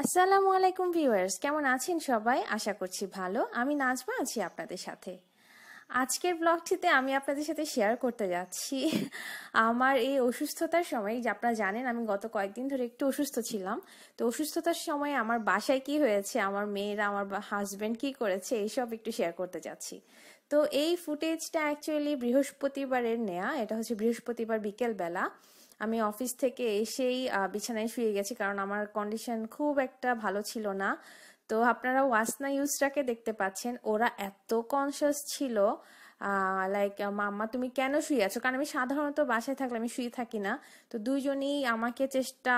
আসসালামু আলাইকুম ভিউয়ার্স, কেমন আছেন সবাই? আশা করছি ভালো। আমি নাজমা আছি আপনাদের সাথে। আজকের ব্লগটিতে আমি আপনাদের সাথে শেয়ার করতে যাচ্ছি। আমার এই অসুস্থতার সময়, যে আপনারা জানেন আমি গত কয়েকদিন ধরে একটু অসুস্থ ছিলাম। তো অসুস্থতার সময় আমার বাসায় কি হয়েছে, আমার মেয়েরা, আমার হাজব্যান্ড কি করেছে, এইসব একটু শেয়ার করতে যাচ্ছি। তো এই ফুটেজটা অ্যাকচুয়ালি বৃহস্পতিবারের নেয়া, এটা হচ্ছে বৃহস্পতিবার বিকেলবেলা। আমি অফিস থেকে এসেই বিছানায় শুয়ে গেছি কারণ আমার কন্ডিশন খুব একটা ভালো ছিল না। তো আপনারা ওয়াসনা ইউজটাকে দেখতে পাচ্ছেন। ওরা এত কনসিয়াস ছিল লাইক মাম্মা, তুমি কেন শুয়ে আছো? কারণ আমি সাধারণত বাসায় থাকলে আমি শুয়ে থাকি না। তো দুইজনই আমাকে চেষ্টা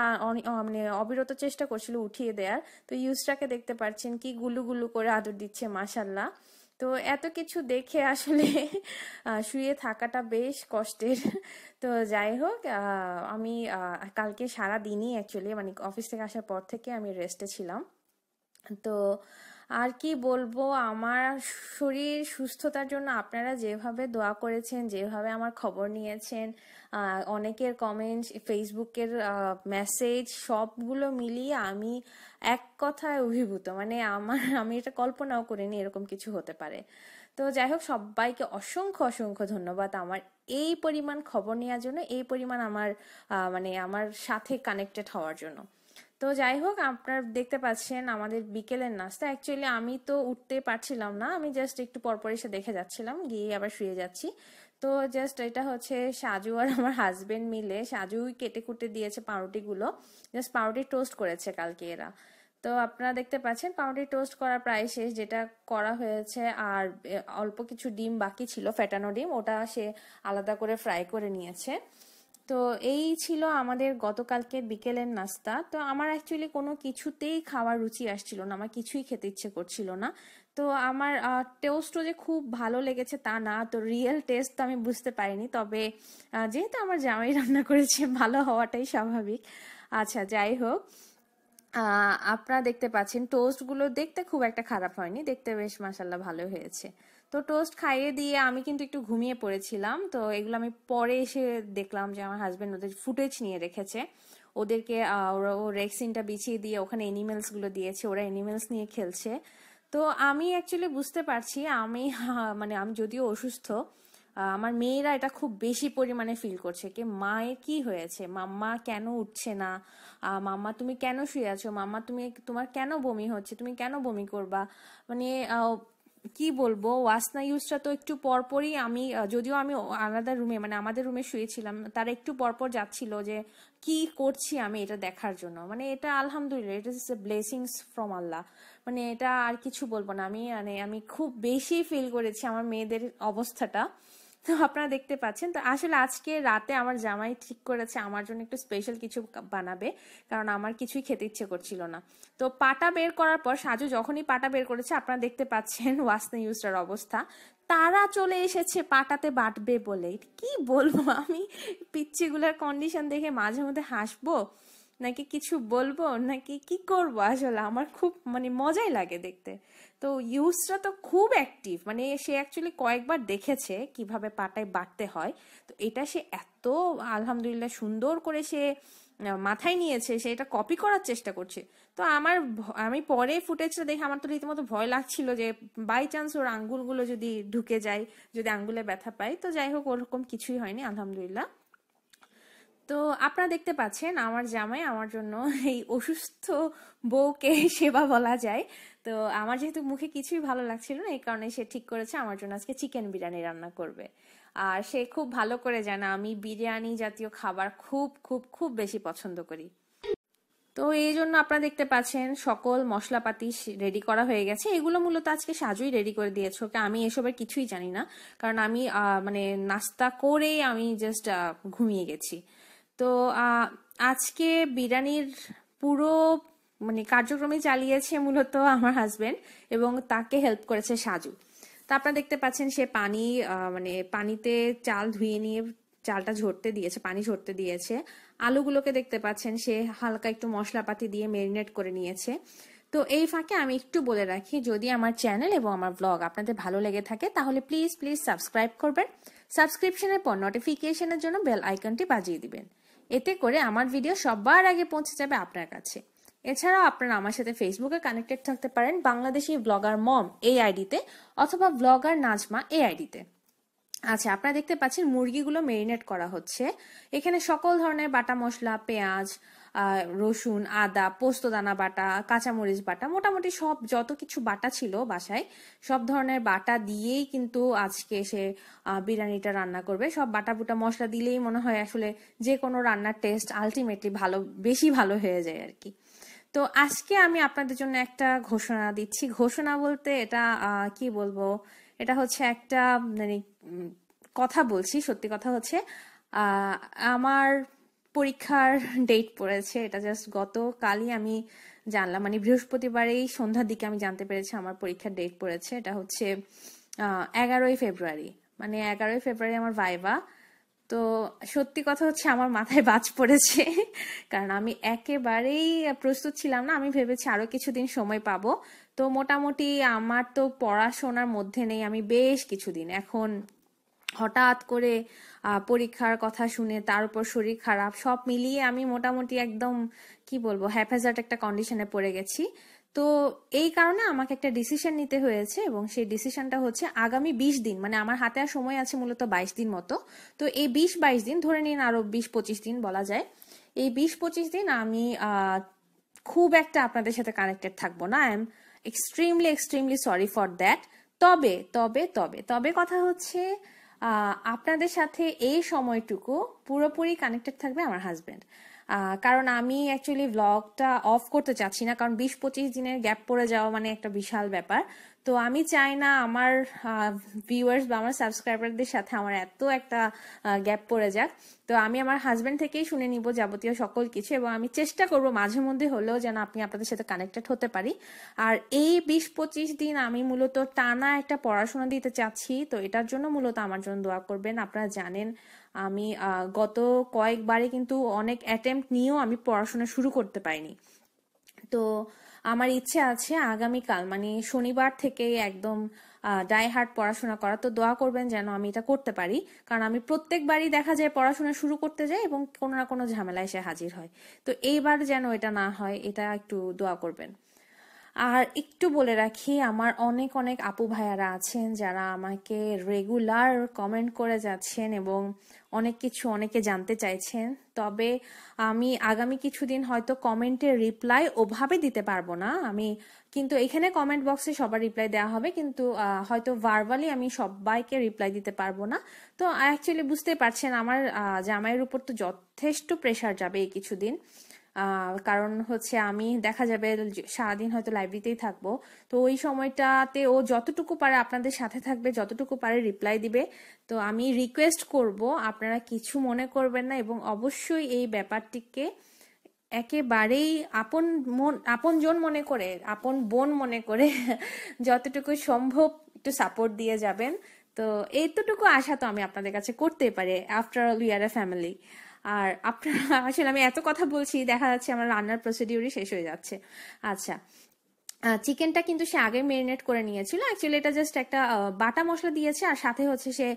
মানে অবিরত চেষ্টা করছিল উঠিয়ে দেওয়ার তো ইউজটাকে দেখতে পাচ্ছেন কি গুলু গুলু করে আদর দিচ্ছে মাসাল্লাহ তো এত কিছু দেখে আসলে শুয়ে থাকাটা বেশ কষ্টের। তো যাই হোক আমি কালকে সারা দিনই অ্যাকচুয়ালি মানে অফিস থেকে আসার পর থেকে আমি রেস্টে ছিলাম। তো আর কি বলব, আমার শরীর সুস্থতার জন্য আপনারা যেভাবে দোয়া করেছেন, যেভাবে আমার খবর নিয়েছেন অনেকের কমেন্টস ফেসবুকের মেসেজ সবগুলো মিলিয়ে আমি এক কথায় অভিভূত। মানে আমার, আমি এটা কল্পনাও করিনি এরকম কিছু হতে পারে। তো যাই হোক, সবাইকে অসংখ্য অসংখ্য ধন্যবাদ আমার এই পরিমাণ খবর নেওয়ার জন্য, এই পরিমাণ আমার মানে আমার সাথে কানেক্টেড হওয়ার জন্য। তো যাই হোক আপনার দেখতে পাচ্ছেন আমাদের বিকেলের নাস্তা। অ্যাকচুয়ালি আমি তো উঠতে পারছিলাম না। আমি জাস্ট একটু পরপর এসে দেখে যাচ্ছিলাম গিয়ে আবার শুয়ে যাচ্ছি। তো জাস্ট এটা হচ্ছে সাজু আর আমার হাজবেন্ড মিলে সাজুই কেটে কুটে দিয়েছে পাউরুটিগুলো। জাস্ট পাউরুটি টোস্ট করেছে কালকে এরা। তো আপনারা দেখতে পাচ্ছেন, পাউরুটি টোস্ট করা প্রায় শেষ। যেটা করা হয়েছে আর অল্প কিছু ডিম বাকি ছিল, ফেটানো ডিম। ওটা সে আলাদা করে ফ্রাই করে নিয়েছে। তো এই ছিল আমাদের গতকালকের বিকেলের নাস্তা। তো আমার অ্যাকচুয়ালি কোনো কিছুতেই খাওয়ার রুচি আসছিল না, আমার কিছুই খেতে ইচ্ছে করছিল না। তো আমার টেস্টও যে খুব ভালো লেগেছে তা না, তো রিয়েল টেস্ট তো আমি বুঝতে পারিনি। তবে যেহেতু আমার জামাই রান্না করেছে, ভালো হওয়াটাই স্বাভাবিক। আচ্ছা যাই হোক আপনারা দেখতে পাচ্ছেন টোস্টগুলো দেখতে খুব একটা খারাপ হয়নি, দেখতে বেশ মাসাল্লাহ ভালো হয়েছে। তো টোস্ট খাইয়ে দিয়ে আমি কিন্তু একটু ঘুমিয়ে পড়েছিলাম। তো এগুলো আমি পরে এসে দেখলাম যে আমার হাজব্যান্ড ওদের ফুটেজ নিয়ে রেখেছে। ওদেরকে ওরা, ও রেক্সিনটা বিছিয়ে দিয়ে ওখানে গুলো দিয়েছে, ওরা এনিমেলস নিয়ে খেলছে। তো আমি অ্যাকচুয়ালি বুঝতে পারছি, আমি মানে আমি যদিও অসুস্থ আমার মেয়েরা এটা খুব বেশি পরিমাণে ফিল করছে কি মায়ের কি হয়েছে? মাম্মা কেন উঠছে না? মাম্মা তুমি কেন শুয়ে আছো? মাম্মা তুমি তোমার কেন বমি হচ্ছে? তুমি কেন বমি করবা? মানে কি বলব, ওয়াসনা ইউজটা তো একটু পরপরই আমি, যদিও আমি আলাদা রুমে মানে আমাদের রুমে শুয়েছিলাম, তারা একটু পরপর যাচ্ছিল যে কি করছি আমি এটা দেখার জন্য। মানে এটা আলহামদুলিল্লাহ ইট ইস এ ব্লেসিংস ফ্রম আল্লাহ মানে এটা আর কিছু বলব না, আমি মানে আমি খুব বেশি ফিল করেছি আমার মেয়েদের অবস্থাটা। তো আপনারা দেখতে পাচ্ছেন, তো আসলে আজকে রাতে আমার জামাই ঠিক করেছে, আমার জন্য একটু স্পেশাল কিছু বানাবে, কারণ আমার কিছুই খেতে ইচ্ছে করছিল না। তো পাটা বের করার পর সাজু যখনই পাটা বের করেছে, আপনারা দেখতে পাচ্ছেন ওয়াসনা ইউজটার অবস্থা। তারা চলে এসেছে পাটাতে বাটবে বলে। কি বলব আমি? পিচ্ছিগুলোর কন্ডিশন দেখে মাঝে মধ্যে হাসবো? নাকি কিছু বলব? নাকি কি করব আসলে? আমার খুব মানে মজাই লাগে দেখতে। তো ইউজটা তো খুব অ্যাক্টিভ মানে সে অ্যাকচুয়ালি কয়েকবার দেখেছে কীভাবে পাটায় বাড়তে হয়। তো এটা সে এত, আলহামদুলিল্লাহ, সুন্দর করে সে মাথায় নিয়েছে, সে এটা কপি করার চেষ্টা করছে। তো আমার আমি পরে ফুটেজটা দেখে আমার তো রীতিমতো ভয় লাগছিল যে বাই চান্স ওর আঙ্গুলগুলো যদি ঢুকে যায়, যদি আঙ্গুলে ব্যথা পায়, তো যাই হোক, ওরকম কিছুই হয়নি, আলহামদুলিল্লাহ। তো আপনারা দেখতে পাচ্ছেন আমার জামাই আমার জন্য এই অসুস্থ বউকে সেবা বলা যায়। তো আমার যেহেতু মুখে কিছুই ভালো লাগছিল না, এই কারণে সে ঠিক করেছে আমার জন্য আজকে চিকেন বিরিয়ানি রান্না করবে। আর সে খুব ভালো করে জানে, আমি বিরিয়ানি জাতীয় খাবার খুব খুব খুব বেশি পছন্দ করি। তো এই জন্য আপনারা দেখতে পাচ্ছেন সকল মশলাপাতি রেডি করা হয়ে গেছে। এগুলো মূলত আজকে সাজুই রেডি করে দিয়েছে ওকে। আমি এসবের কিছুই জানি না, কারণ আমি মানে নাস্তা করে আমি জাস্ট ঘুমিয়ে গেছি। তো আজকে বিরিয়ানির পুরো মানে কার্যক্রমে চালিয়েছে মূলত আমার হাজবেন্ড এবং তাকে হেল্প করেছে সাজু। তা আপনারা দেখতে পাচ্ছেন সে পানি মানে পানিতে চাল ধুয়ে নিয়ে চালটা ঝরতে দিয়েছে, পানি ঝরতে দিয়েছে। আলুগুলোকে দেখতে পাচ্ছেন সে হালকা একটু মশলাপাতি দিয়ে মেরিনেট করে নিয়েছে। তো এই ফাঁকে আমি একটু বলে রাখি, যদি আমার চ্যানেল এবং আমার ব্লগ আপনাদের ভালো লেগে থাকে, তাহলে প্লিজ প্লিজ সাবস্ক্রাইব করবেন। সাবস্ক্রিপশনের পর নোটিফিকেশনের জন্য বেল আইকনটি বাজিয়ে দিবেন। এতে করে আমার ভিডিও সবার আগে পৌঁছে যাবে আপনার কাছে। এছাড়াও আপনারা আমার সাথে ফেসবুকে কানেক্টেড থাকতে পারেন বাংলাদেশি ব্লগার মম এই আইডিতে অথবা ব্লগার নাজমা এই আইডিতে আচ্ছা আপনারা দেখতে পাচ্ছেন মুরগিগুলো মেরিনেট করা হচ্ছে। এখানে সকল ধরনের বাটা মশলা, পেঁয়াজ রসুন, আদা পোস্তদানা বাটা, কাঁচামরিচ বাটা, মোটামুটি সব যত কিছু বাটা ছিল বাসায়, সব ধরনের বাটা দিয়েই কিন্তু আজকে সে বিরিয়ানিটা রান্না করবে। সব বাটা বুটা মশলা দিলেই মনে হয় আসলে যে কোনো রান্নার টেস্ট আলটিমেটলি ভালো, বেশি ভালো হয়ে যায় আর কি। তো আজকে আমি আপনাদের জন্য একটা ঘোষণা দিচ্ছি। ঘোষণা বলতে এটা কি বলব? এটা হচ্ছে একটা মানে কথা বলছি, সত্যি কথা হচ্ছে। আমার পরীক্ষার ডেট পড়েছে, এটা জাস্ট গতকালই আমি জানলাম। মানে বৃহস্পতিবারেই সন্ধ্যার দিকে আমি জানতে পেরেছি আমার পরীক্ষার ডেট পড়েছে, এটা হচ্ছে এগারোই ফেব্রুয়ারি। মানে এগারোই ফেব্রুয়ারি আমার ভাইবা। তো সত্যি কথা হচ্ছে আমার মাথায় বাজ পড়েছে, কারণ আমি একেবারেই প্রস্তুত ছিলাম না। আমি ভেবেছি আরও কিছুদিন সময় পাবো। তো মোটামুটি আমার তো পড়াশোনার মধ্যে নেই, আমি বেশ কিছুদিন। এখন হঠাৎ করে পরীক্ষার কথা শুনে, তার উপর শরীর খারাপ, সব মিলিয়ে আমি মোটামুটি একদম, কি বলব হ্যাফেজার্ট একটা কন্ডিশনে পড়ে গেছি। তো এই কারণে আমাকে একটা ডিসিশন নিতে হয়েছে এবং সেই ডিসিশনটা হচ্ছে আগামী বিশ দিন মানে আমার হাতে আর সময় আছে মূলত বাইশ দিন মতো। তো এই বিশ বাইশ দিন, ধরে নিন আরও বিশ পঁচিশ দিন বলা যায়, এই বিশ পঁচিশ দিন আমি খুব একটা আপনাদের সাথে কানেক্টেড থাকব না। I am extremely extremely sorry for that তবে তবে তবে তবে কথা হচ্ছে আপনাদের সাথে এই সময়টুকু পুরোপুরি কানেক্টেড থাকবে আমার হাজব্যান্ড কারণ আমি অ্যাকচুয়ালি ব্লগটা অফ করতে চাচ্ছি না, কারণ বিশ পঁচিশ দিনের গ্যাপ পড়ে যাওয়া মানে একটা বিশাল ব্যাপার। তো আমি চাই না আমার ভিউয়ার্স বা আমার সাবস্ক্রাইবারদের সাথে আমার এত একটা গ্যাপ পড়ে যাক। তো আমি আমার হাজব্যান্ড থেকেই শুনে নিব যাবতীয় সকল কিছু এবং আমি চেষ্টা করব মাঝে মধ্যে হলেও যেন আপনি আপনাদের সাথে কানেক্টেড হতে পারি। আর এই বিশ পঁচিশ দিন আমি মূলত টানা একটা পড়াশোনা দিতে চাচ্ছি, তো এটার জন্য মূলত আমার জন্য দোয়া করবেন। আপনারা জানেন, আমি গত কয়েকবারে কিন্তু অনেক অ্যাটেম্প নিয়েও আমি পড়াশোনা শুরু করতে পারিনি। তো আমার ইচ্ছে আছে আগামীকাল মানে শনিবার থেকে একদম ডাই হার্ট পড়াশোনা করা। তো দোয়া করবেন যেন আমি এটা করতে পারি। কারণ আমি প্রত্যেকবারই দেখা যায় পড়াশোনা শুরু করতে যাই এবং কোনো না কোনো ঝামেলায় এসে হাজির হয়। তো এইবার যেন এটা না হয়, এটা একটু দোয়া করবেন। আর একটু বলে রাখি, আমার অনেক অনেক আপু ভাইয়ারা আছেন যারা আমাকে রেগুলার কমেন্ট করে যাচ্ছেন এবং অনেক কিছু অনেকে জানতে চাইছেন। তবে আমি আগামী কিছুদিন হয়তো কমেন্টের রিপ্লাই ওভাবে দিতে পারব না। আমি কিন্তু এখানে কমেন্ট বক্সে সবার রিপ্লাই দেওয়া হবে, কিন্তু হয়তো ভার্বালি আমি সবাইকে রিপ্লাই দিতে পারব না। তো অ্যাকচুয়ালি বুঝতে পারছেন, আমার জামাইয়ের উপর তো যথেষ্ট প্রেশার যাবে এই কিছুদিন। কারণ হচ্ছে আমি দেখা যাবে সারাদিন হয়তো লাইব্রেরিতেই থাকব। তো ওই সময়টাতে ও যতটুকু পারে আপনাদের সাথে থাকবে, যতটুকু পারে রিপ্লাই দিবে। তো আমি রিকোয়েস্ট করব, আপনারা কিছু মনে করবেন না এবং অবশ্যই এই ব্যাপারটিকে একেবারেই আপন মন, আপন জন মনে করে, আপন বোন মনে করে যতটুকু সম্ভব একটু সাপোর্ট দিয়ে যাবেন। তো এইতটুকু আশা তো আমি আপনাদের কাছে করতেই পারি after all we are a family আর আপনারা, আসলে আমি এত কথা বলছি, দেখা যাচ্ছে আমার রান্নার প্রসিডিউরই শেষ হয়ে যাচ্ছে। আচ্ছা। চিকেনটা কিন্তু সে আগে মেরিনেট করে নিয়েছিল। অ্যাকচুয়ালি এটা জাস্ট একটা বাটা মশলা দিয়েছে, আর সাথে হচ্ছে সে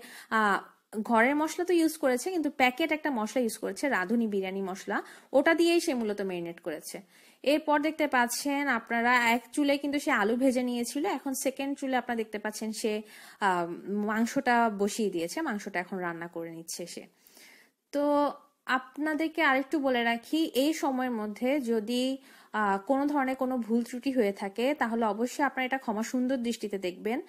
ঘরের মশলা তো ইউজ করেছে, কিন্তু প্যাকেট একটা মশলা ইউজ করেছে, রাঁধুনি বিরিয়ানি মশলা। ওটা দিয়েই সে মূলত মেরিনেট করেছে। এরপর দেখতে পাচ্ছেন আপনারা, এক চুলে কিন্তু সে আলু ভেজে নিয়েছিল। এখন সেকেন্ড চুলে আপনারা দেখতে পাচ্ছেন সে মাংসটা বসিয়ে দিয়েছে। মাংসটা এখন রান্না করে নিচ্ছে সে। তো আপনাদেরকে আরেকটু বলে রাখি, এই সময়ের মধ্যে যদি কোনো ধরনের কোনো ভুল ত্রুটি হয়ে থাকে, তাহলে অবশ্যই আপনারা এটা ক্ষমা সুন্দর দৃষ্টিতে দেখবেন।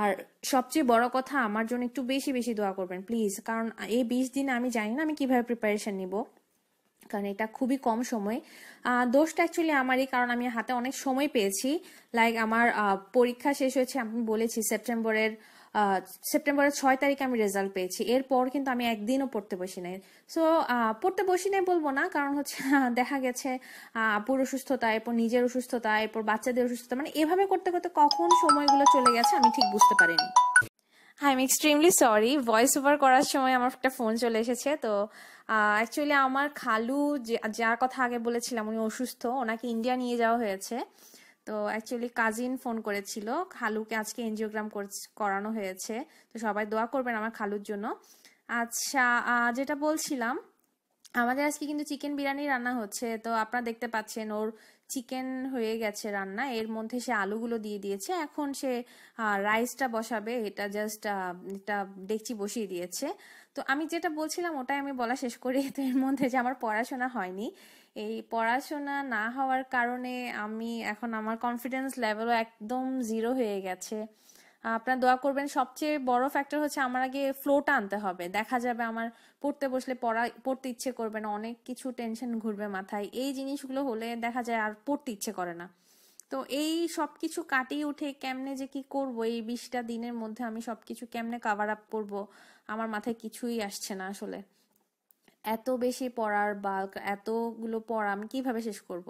আর সবচেয়ে বড় কথা, আমার জন্য একটু বেশি বেশি দোয়া করবেন, প্লিজ। কারণ এই বিশ দিনে আমি জানি না আমি কীভাবে প্রিপারেশন নিব। কারণ এটা খুবই কম সময়। দোষটা অ্যাকচুয়ালি আমারই, কারণ আমি হাতে অনেক সময় পেয়েছি। লাইক আমার পরীক্ষা শেষ হয়েছে, আমি বলেছি সেপ্টেম্বরের সেপ্টেম্বরের ছয় তারিখে আমি রেজাল্ট পেয়েছি। এরপর কিন্তু আমি একদিনও পড়তে বসি নাই। সো পড়তে বসি নাই বলব না, কারণ হচ্ছে, দেখা গেছে আপুর অসুস্থতা, এরপর নিজের অসুস্থতা, এরপর বাচ্চাদের অসুস্থতা মানে এভাবে করতে করতে কখন সময়গুলো চলে গেছে আমি ঠিক বুঝতে পারিনি। I am extremely sorry voice over করার সময় আমার একটা ফোন চলে এসেছে। তো অ্যাকচুয়ালি আমার খালু যার কথা আগে বলেছিলাম, উনি অসুস্থ, ওনাকে ইন্ডিয়া নিয়ে যাওয়া হয়েছে। তো অ্যাকচুয়ালি কাজিন ফোন করেছিল। খালুকে আজকে এনজিওগ্রাম করানো হয়েছে। তো সবাই দোয়া করবেন আমার খালুর জন্য। আচ্ছা যেটা বলছিলাম, আমাদের আজকে কিন্তু চিকেন বিরিয়ানি রান্না হচ্ছে। তো আপনারা দেখতে পাচ্ছেন, ওর চিকেন হয়ে গেছে রান্না। এর মধ্যে সে আলুগুলো দিয়ে দিয়েছে। এখন সে রাইসটা বসাবে। এটা জাস্ট এটা ডেকচি বসিয়ে দিয়েছে। তো আমি যেটা বলছিলাম, ওটাই আমি বলা শেষ করি। তো এর মধ্যে যে আমার পড়াশোনা হয়নি। এই পড়াশোনা না হওয়ার কারণে আমি এখন আমার কনফিডেন্স লেভেলও একদম জিরো হয়ে গেছে। আপনার দোয়া করবেন, সবচেয়ে বড় ফ্যাক্টর হচ্ছে আমার আগে ফ্লোটা আনতে হবে। দেখা যাবে আমার পড়তে বসলে পড়া, পড়তে ইচ্ছে করবে না, অনেক কিছু টেনশন ঘুরবে মাথায়। এই জিনিসগুলো হলে দেখা যায় আর পড়তে ইচ্ছে করে না। তো এই সব কিছু কাটিয়ে উঠে কেমনে যে কি করব, এই বিশটা দিনের মধ্যে আমি সব কিছু কেমনে কাভার আপ করব, আমার মাথায় কিছুই আসছে না আসলে। এত বেশি পড়ার বা এতগুলো পড়া আমি কীভাবে শেষ করব?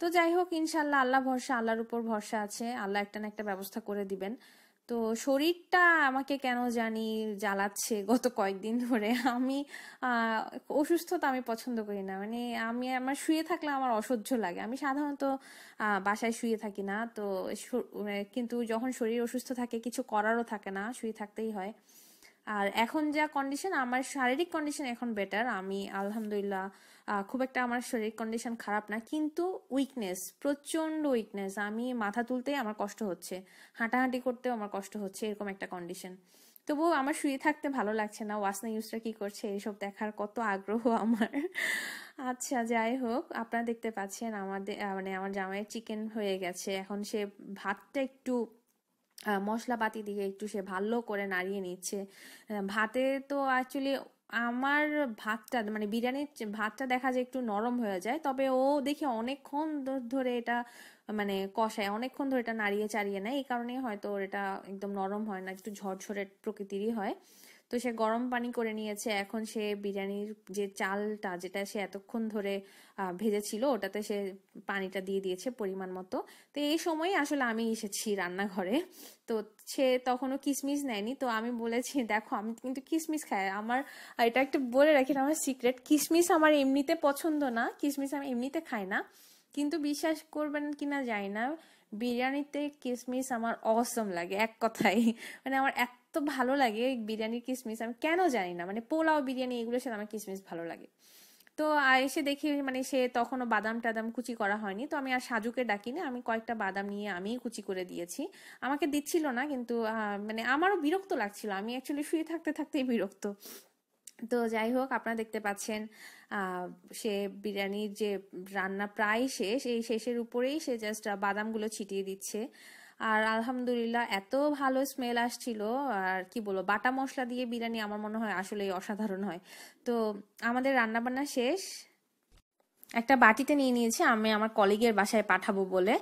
তো যাই হোক ইনশাল্লাহ আল্লাহ ভরসা, আল্লাহর উপর ভরসা আছে। আল্লাহ একটা না একটা ব্যবস্থা করে দিবেন। তো শরীরটা আমাকে কেন জানি জ্বালাচ্ছে গত কয়েকদিন ধরে। আমি অসুস্থতা আমি পছন্দ করি না। মানে আমি আমার শুয়ে থাকলে আমার অসহ্য লাগে। আমি সাধারণত বাসায় শুয়ে থাকি না। তো কিন্তু যখন শরীর অসুস্থ থাকে, কিছু করারও থাকে না, শুয়ে থাকতেই হয়। আর এখন যা কন্ডিশন আমার শারীরিক কন্ডিশন এখন বেটার আমি আলহামদুলিল্লাহ খুব একটা আমার শরীর কন্ডিশন খারাপ না, কিন্তু উইকনেস প্রচণ্ড উইকনেস আমি মাথা তুলতেই আমার কষ্ট হচ্ছে, হাঁটাহাঁটি করতেও আমার কষ্ট হচ্ছে, এরকম একটা কন্ডিশন তবুও আমার শুয়ে থাকতে ভালো লাগছে না, ওয়াসনা ইউজটা কি করছে এইসব দেখার কত আগ্রহ আমার। আচ্ছা যাই হোক, আপনারা দেখতে পাচ্ছেন আমাদের মানে আমার জামাইয়ের চিকেন হয়ে গেছে। এখন সে ভাতটা একটু মশলাপাতি দিয়ে একটু সে ভালো করে নাড়িয়ে নিচ্ছে। ভাতে তো অ্যাকচুয়ালি আমার ভাতটা মানে বিরিয়ানির ভাতটা দেখা যায় একটু নরম হয়ে যায়, তবে ও দেখি অনেকক্ষণ ধরে এটা মানে কষায়, অনেকক্ষণ ধরে এটা নাড়িয়ে চাড়িয়ে নেয়। এই কারণেই হয়তো ওর এটা একদম নরম হয় না, একটু ঝরঝরে প্রকৃতিরই হয়। তো সে গরম পানি করে নিয়েছে। এখন সে বিরিয়ানির যে চালটা, যেটা সে এতক্ষণ ধরে ভেজেছিল, ওটাতে সে পানিটা দিয়ে দিয়েছে পরিমাণ মতো। তো এই সময় আসলে আমি এসেছি রান্নাঘরে। তো সে তখনও কিসমিস নেয়নি। তো আমি বলেছি, দেখো, আমি কিন্তু কিসমিস খাই। আমার, এটা একটু বলে রাখি আমার সিক্রেট। কিসমিস আমার এমনিতে পছন্দ না, কিসমিস আমি এমনিতে খাই না। কিন্তু বিশ্বাস করবেন কিনা যাই না, বিরিয়ানিতে কিসমিস আমার অসম লাগে, এক কথাই মানে আমার এত ভালো লাগে বিরিয়ানির কিসমিস। আমি কেন জানি না মানে পোলাও বিরিয়ানি এগুলোর সাথে আমার কিসমিস ভালো লাগে। তো এসে দেখি মানে সে তখনও বাদাম টাদাম কুচি করা হয়নি। তো আমি আর সাজুকে ডাকিনি, আমি কয়েকটা বাদাম নিয়ে আমি কুচি করে দিয়েছি। আমাকে দিচ্ছিল না কিন্তু মানে আমারও বিরক্ত লাগছিল। আমি অ্যাকচুয়ালি শুয়ে থাকতে থাকতেই বিরক্ত। তো যাই হোক, আপনারা দেখতে পাচ্ছেন সে বিরিয়ানির যে রান্না প্রায় শেষ, এই শেষের উপরেই সে জাস্ট বাদামগুলো ছিটিয়ে দিচ্ছে। আর আলহামদুলিল্লাহ এত ভালো স্মেল আসছিল। আর কি বলব, বাটা মশলা দিয়ে বিরিয়ানি আমার মনে হয় আসলে অসাধারণ হয়। তো আমাদের রান্নাবান্না শেষ। একটা বাটিতে নিয়ে নিয়েছি, আমি আমার কলিগের বাসায় পাঠাবো বলে।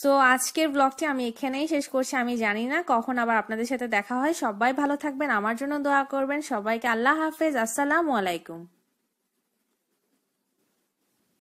সো আজকের ব্লগটি আমি এখানেই শেষ করছি, আমি জানি না কখন আবার আপনাদের সাথে দেখা হয়। সবাই ভালো থাকবেন, আমার জন্য দোয়া করবেন। সবাইকে আল্লাহ হাফেজ, আসসালামু আলাইকুম।